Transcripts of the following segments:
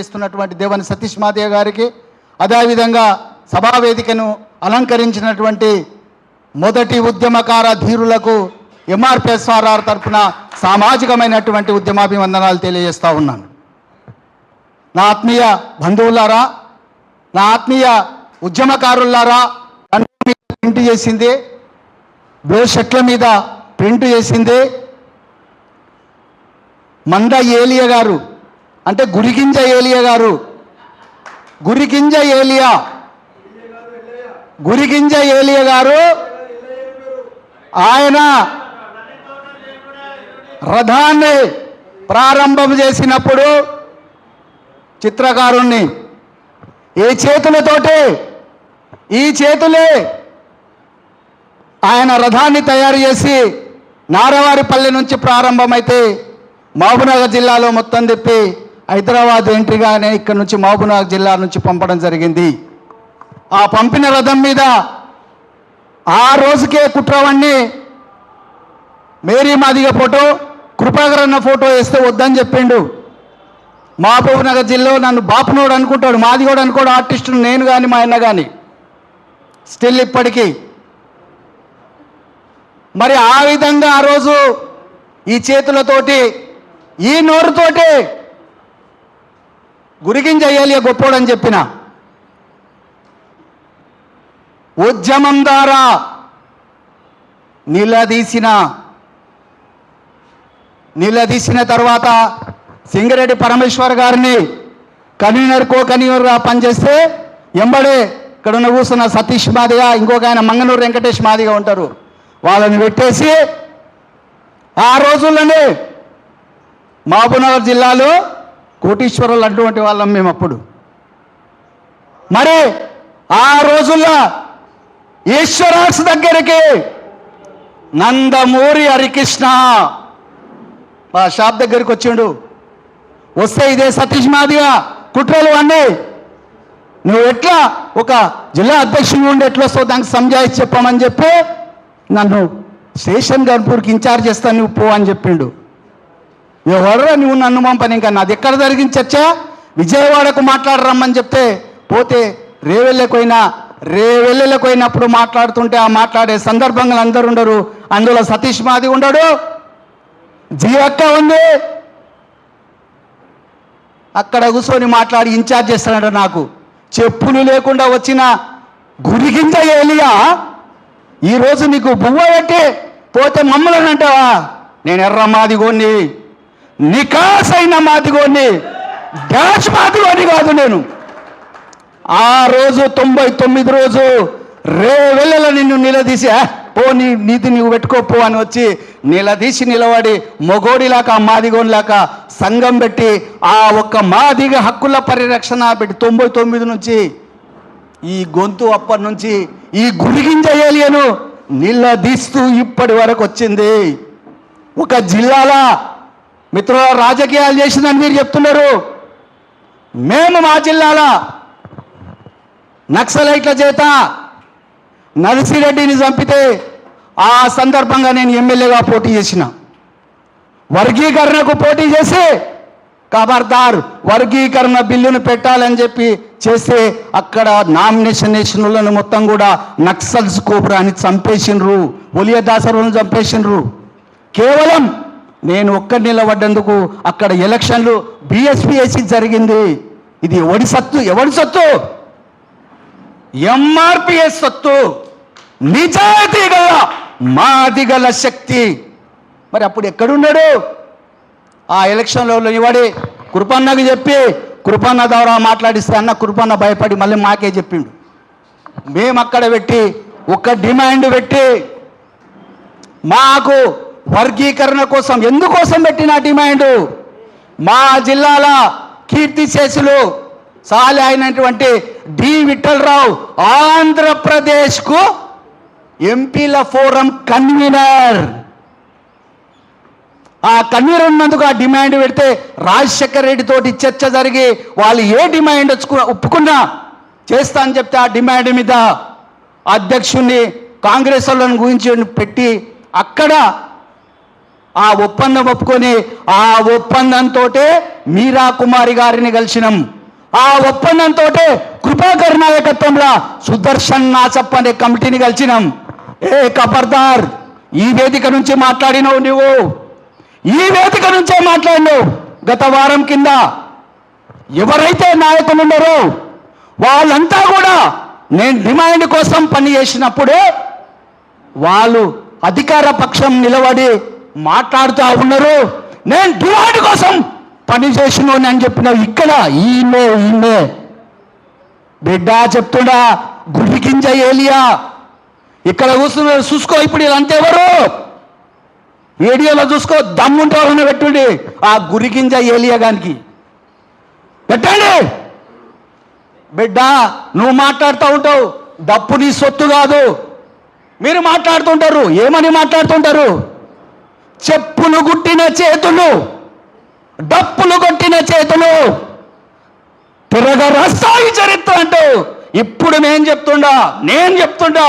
వహిస్తున్నటువంటి దేవని సతీష్ మాదేవ్ గారికి అదేవిధంగా సభావేదికను అలంకరించినటువంటి మొదటి ఉద్యమకార ధీరులకు ఎంఆర్పిఎస్ఆర్ఆర్ తరఫున సామాజికమైనటువంటి ఉద్యమాభివందనాలు తెలియజేస్తా ఉన్నాను. నా ఆత్మీయ బంధువులారా నా ఆత్మీయ ఉద్యమకారులారా ప్రింట్ చేసింది బ్లూ షర్ట్ల మీద ప్రింట్ చేసింది మంద ఏలియ గారు అంటే గురిగింజ ఏలియా గారు. గురిగింజ ఏలియా. గురిగింజ ఏలియా గారు. ఆయన రథాన్ని ప్రారంభం చేసినప్పుడు చిత్రకారుణ్ణి ఏ చేతులతోటి ఈ చేతులే ఆయన రథాన్ని తయారు చేసి నారవారిపల్లి నుంచి ప్రారంభమైతే మహబూబ్నగర్ జిల్లాలో మొత్తం తిప్పి హైదరాబాద్ ఎంట్రీగానే ఇక్కడ నుంచి మహబూబ్నగర్ జిల్లా నుంచి పంపడం జరిగింది. ఆ పంపిన రథం మీద ఆ రోజుకే కుట్రవన్నీ మేరీ మాదిగ ఫోటో కృపాకర్ అన్న ఫోటో వేస్తే వద్దని చెప్పిండు. మహబూబ్నగర్ జిల్లా నన్ను బాపునోడు అనుకుంటాడు మాదిగోడు అనుకోడు ఆర్టిస్టు నేను కానీ మా అన్న కానీ స్టిల్ ఇప్పటికీ. మరి ఆ విధంగా ఆ రోజు ఈ చేతులతోటి ఈ నోరుతోటి గురిగింజ అయ్యాలి గొప్పోడని చెప్పిన. ఉద్యమం ద్వారా నిలదీసిన. నిలదీసిన తర్వాత సింగరెడ్డి పరమేశ్వర్ గారిని కన్వీనర్ కో కన్వీనర్గా పనిచేస్తే ఎంబడే ఇక్కడ ఉన్న కూర్చున్న సతీష్ మాదిగా ఇంకొక ఆయన మంగనూరు వెంకటేష్ మాదిగా ఉంటారు. వాళ్ళని పెట్టేసి ఆ రోజుల్లోనే మహబూబ్నగర్ జిల్లాలో కోటీశ్వరులు అటువంటి వాళ్ళం మేము అప్పుడు. మరి ఆ రోజుల్లో ఈశ్వరాస్ దగ్గరికి నందమూరి హరికృష్ణ మా షాప్ దగ్గరికి వచ్చిండు. వస్తే ఇదే సతీష్ మాదిగా కుట్రలు అన్నీ. నువ్వు ఎట్లా ఒక జిల్లా అధ్యక్షుడు ఉండి ఎట్లా వస్తావు? దానికి సంజాయి చెప్పమని చెప్పి నన్ను స్టేషన్ గన్పూర్కి ఇన్ఛార్జ్ చేస్తాను నువ్వు పో అని చెప్పిండు. ఎవరు నువ్వు నన్ను పంపని? ఇంకా నాది ఎక్కడ జరిగింది చర్చ? విజయవాడకు మాట్లాడరమ్మని చెప్తే పోతే రేవెళ్ళకపోయినా రేవెళ్ళకపోయినప్పుడు మాట్లాడుతుంటే ఆ మాట్లాడే సందర్భంగా అందరు ఉండరు. అందులో సతీష్ మాది ఉండడు. జీవక్క ఉంది. అక్కడ కూర్చొని మాట్లాడి ఇన్ఛార్జ్ చేస్తున్నాడు నాకు. చెప్పులు లేకుండా వచ్చిన గురిగింజ ఏలియా? ఈరోజు నీకు బువ్వ పెట్టి పోతే మమ్మల్ని అంటావా? నేను ఎర్ర మాదిగోని నికాసైన మాదిగోని డాష్ మాదిగోని కాదు నేను. ఆ రోజు తొంభై తొమ్మిది రోజు రే వెళ్ళల నిన్ను నిలదీసి పో నీ నీతి నువ్వు పెట్టుకోపో అని వచ్చి నిలదీసి నిలబడి మొగోడిలాక మాదిగోనిలాక సంఘం పెట్టి ఆ ఒక్క మాదిగ హక్కుల పరిరక్షణ పెట్టి తొంభై తొమ్మిది నుంచి ఈ గొంతు అప్పటి నుంచి ఈ గురిగింజ ఏలియను నిలదీస్తూ ఇప్పటి వరకు వచ్చింది. ఒక జిల్లాలా మిత్రుల రాజకీయాలు చేసిందని మీరు చెప్తున్నారు. మేము మా జిల్లాల నక్సలైట్ల చేత నరసిరెడ్డిని చంపితే ఆ సందర్భంగా నేను ఎమ్మెల్యేగా పోటీ చేసిన. వర్గీకరణకు పోటీ చేసి ఖబర్దార్ వర్గీకరణ బిల్లును పెట్టాలని చెప్పి చేస్తే అక్కడ నామినేషన్ నేషనులను మొత్తం కూడా నక్సల్స్ కోబ్రాని చంపేసిండ్రు ఒలియదాసరులను చంపేసిండ్రు. కేవలం నేను ఒక్క నిలబడ్డందుకు అక్కడ ఎలక్షన్లు బిఎస్పిఎస్సి జరిగింది. ఇది ఎవడి సత్తు? ఎవడి సత్తు? ఎంఆర్పిఎస్ సత్తు. నిజాయితీ గల మాది గల శక్తి. మరి అప్పుడు ఎక్కడున్నాడు? ఆ ఎలక్షన్లో నిలబడి కృపన్నకు చెప్పి కృపన్న ద్వారా మాట్లాడిస్తే అన్న కృపన్న భయపడి మళ్ళీ మాకే చెప్పిండు. మేము అక్కడ పెట్టి ఒక డిమాండ్ పెట్టి మాకు వర్గీకరణ కోసం ఎందుకోసం పెట్టిన డిమాండ్? మా జిల్లాల కీర్తి శేషులు సాలి అయినటువంటి డి విఠలరావు ఆంధ్రప్రదేశ్కు ఎంపీల ఫోరం కన్వీనర్. ఆ కన్వీనర్ ఉన్నందుకు ఆ డిమాండ్ పెడితే రాజశేఖర్ రెడ్డితోటి చర్చ జరిగి వాళ్ళు ఏ డిమాండ్ వచ్చుకు ఒప్పుకున్నా చేస్తా అని చెప్తే ఆ డిమాండ్ మీద అధ్యక్షుణ్ణి కాంగ్రెస్ వాళ్ళని గురించి పెట్టి అక్కడ ఆ ఒప్పందం ఒప్పుకొని ఆ ఒప్పందంతో మీరా కుమారి గారిని కలిసినాం. ఆ ఒప్పందంతో కృపాకర్ నాయకత్వంలో సుదర్శన్ నాచప్ప అనే కమిటీని కలిసినాం. ఏ కబర్దార్ ఈ వేదిక నుంచి మాట్లాడినావు నువ్వు ఈ వేదిక నుంచే మాట్లాడినావు గత వారం కింద. ఎవరైతే నాయకులు ఉన్నారో వాళ్ళంతా కూడా నేను డిమాండ్ కోసం పని చేసినప్పుడు వాళ్ళు అధికార పక్షం నిలబడి మాట్లాడుతూ ఉన్నారు. నేను డిమాండ్ కోసం పని చేసిన అని చెప్పిన ఇక్కడ ఈమె ఈమె. బిడ్డ చెప్తుడా గుడి గింజ ఏలియా. ఇక్కడ కూర్చున్నారు చూసుకో ఇప్పుడు వీళ్ళంతా ఎవరు ఏడియోలో చూసుకో దమ్ముంటే వాళ్ళని ఆ గురి గింజ ఏలియా గానికి. పెట్టండి. బిడ్డ నువ్వు మాట్లాడుతూ ఉంటావు. డప్పు నీ సొత్తు కాదు. మీరు మాట్లాడుతుంటారు. ఏమని మాట్లాడుతుంటారు? చెప్పులు గుట్టిన చేతులు డప్పులు కొట్టిన చేతులు. తిరగ రస్తాయి చరిత్ర అంటూ ఇప్పుడు నేను చెప్తుండా నేను చెప్తుండా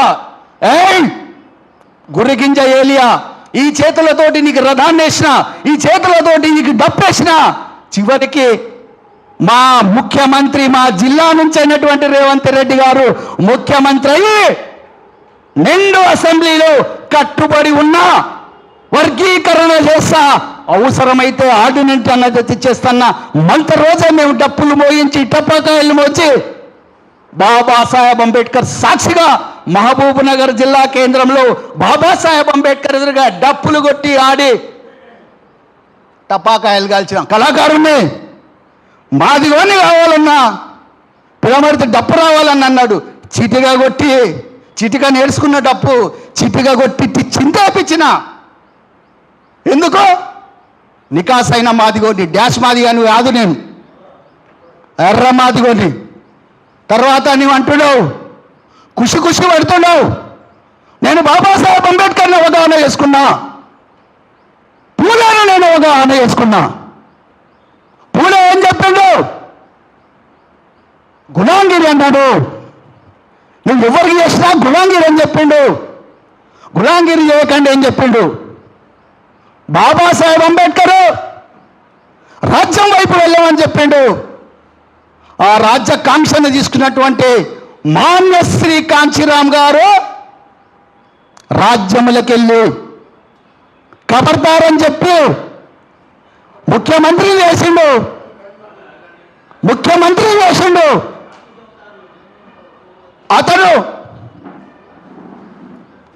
ఏయ్! గురిగింజ ఏలియా ఈ చేతులతోటి నీకు రథాన్ని వేసిన ఈ చేతులతోటి నీకు డప్పేసిన చివరికి మా ముఖ్యమంత్రి మా జిల్లా నుంచి అయినటువంటి రేవంత్ రెడ్డి గారు ముఖ్యమంత్రి అయ్యి నిండు అసెంబ్లీలో కట్టుబడి ఉన్నా వర్గీకరణ చేస్తా. అవసరమైతే ఆర్డినెంట్ అన్నది తెచ్చేస్తున్నా. మంత రోజే మేము డప్పులు మోయించి టపాకాయలు మోచి బాబాసాహెబ్ అంబేద్కర్ సాక్షిగా మహబూబ్ నగర్ జిల్లా కేంద్రంలో బాబాసాహెబ్ అంబేద్కర్ ఎదురుగా డప్పులు కొట్టి ఆడి టపాకాయలు కాల్చిన. కళాకారుణ్ణి మాదిగోని కావాలన్నా పిల్లమడితే డప్పు రావాలని అన్నాడు. చిటిగా కొట్టి చిటిగా నేర్చుకున్న డప్పు చిటిగా కొట్టి చింతేపించిన ఎందుకో? నికాస్ అయిన మాదిగోని డాష్ మాదిగాని కాదు నేను. ఎర్ర మాదిగోని తర్వాత నీవు అంటున్నావు ఖుషి ఖుషి పడుతున్నావు. నేను బాబాసాహెబ్ అంబేద్కర్ని అవగాహన చేసుకున్నా. పూలను నేను అవగాహన చేసుకున్నా. పూలే ఏం చెప్పిండు? గుణాంగిరి అన్నాడు. నువ్వు ఎవరికి చేసినా గుణాంగిరి అని చెప్పిండు. గుణాంగిరి చేయకండి ఏం చెప్పిండు. బాబాసాహెబ్ అంబేద్కర్ రాజ్యం వైపు వెళ్ళమని చెప్పిండు. ఆ రాజ్య కాంక్షను తీసుకున్నటువంటి మాన్యశ్రీ కాంచీరామ్ గారు రాజ్యములకెళ్ళి. కబర్దారని చెప్పి ముఖ్యమంత్రి చేసిండు ముఖ్యమంత్రి చేసిండు అతడు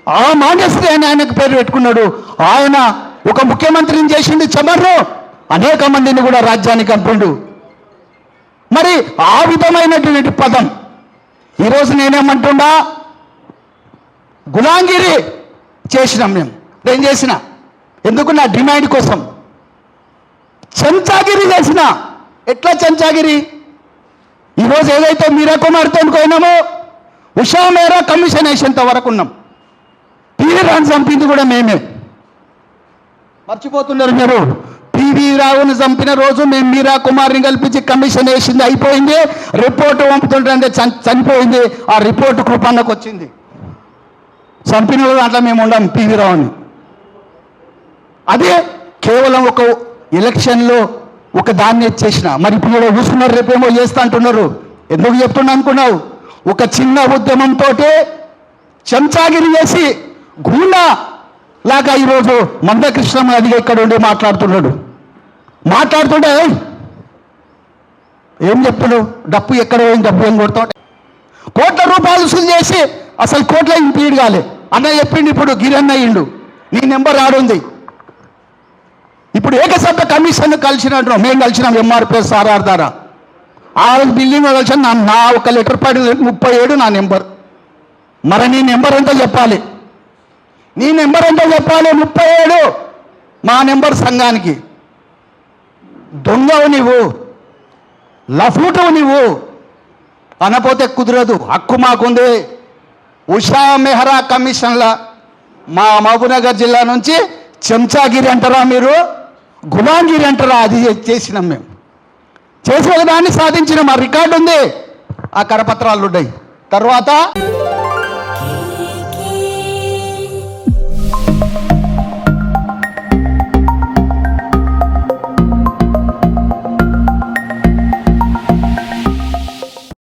ఆ మాన్యశ్రీ అని ఆయనకు పేరు పెట్టుకున్నాడు. ఆయన ఒక ముఖ్యమంత్రిని చేసిండు చమర్రు. అనేక మందిని కూడా రాజ్యానికి అంటుండు మరి ఆ విధమైనటువంటి పదం. ఈరోజు నేనేమంటుండా? గులాంగిరి చేసినాం మేము. ఏం చేసిన? ఎందుకు నా డిమాండ్ కోసం? చెంచాగిరి చేసిన. ఎట్లా చెంచాగిరి? ఈరోజు ఏదైతే మీరా కుమార్తె పోయినామో ఉషా మేరా కమిషన్ వేసేంత వరకు ఉన్నాం. టీవీ రాని చంపింది కూడా మేమే. మర్చిపోతున్నారు మీరు. పివి రావుని చంపిన రోజు మేము మీరా కుమార్ని కల్పించి కమిషన్ వేసింది అయిపోయింది. రిపోర్ట్ పంపుతుంటే చనిపోయింది. ఆ రిపోర్ట్ కృపణకు వచ్చింది. చంపిన దాంట్లో అట్లా మేము ఉండం పివి రావుని. అదే కేవలం ఒక ఎలక్షన్లో ఒక దాన్ని చేసిన. మరి ఇప్పుడు చూసుకున్నారు రేపేమో చేస్తా అంటున్నారు. ఎందుకు చెప్తున్నా అనుకున్నావు? ఒక చిన్న ఉద్యమంతో చెంచాగిరి చేసి గుండా లేక ఈరోజు మందకృష్ణ అదిగా ఇక్కడ ఉండి మాట్లాడుతున్నాడు? మాట్లాడుతుంటే ఏం చెప్తాడు డప్పు ఎక్కడ పోయింది? డబ్బు ఏం కొడతాడు కోట్ల రూపాయలు వసూలు చేసి అసలు కోట్ల ఇంపీడ్ కాలే. అన్న చెప్పిండు ఇప్పుడు గిరన్న అయ్యిండు. నీ నెంబర్ ఆడుంది ఇప్పుడు ఏకసభ్య కమిషన్ కలిసినట్టు మేము కలిసినాం ఎంఆర్పిఎస్ ఆర్ఆర్ ద్వారా. ఆ బిల్డింగ్ కలిసి నా నా ఒక లెటర్ పడి ముప్పై ఏడు నా నెంబర్. మరి నీ నెంబర్ ఎంతో చెప్పాలి? నీ నెంబర్ ఎంతో చెప్పాలి? ముప్పై ఏడు. మా నెంబర్ సంఘానికి. దొంగవు నీవు. లఫూటవు నీవు. అనపోతే కుదరదు. హక్కు మాకుంది. ఉషా మెహరా కమిషన్ల మా మహబూబ్నగర్ జిల్లా నుంచి చెంచాగిరి అంటారా మీరు? గులాంగిరి అంటారా? అది చేసినాం మేము. చేసిన దాన్ని సాధించిన మా రికార్డు ఉంది. ఆ కరపత్రాలు ఉన్నాయి. తర్వాత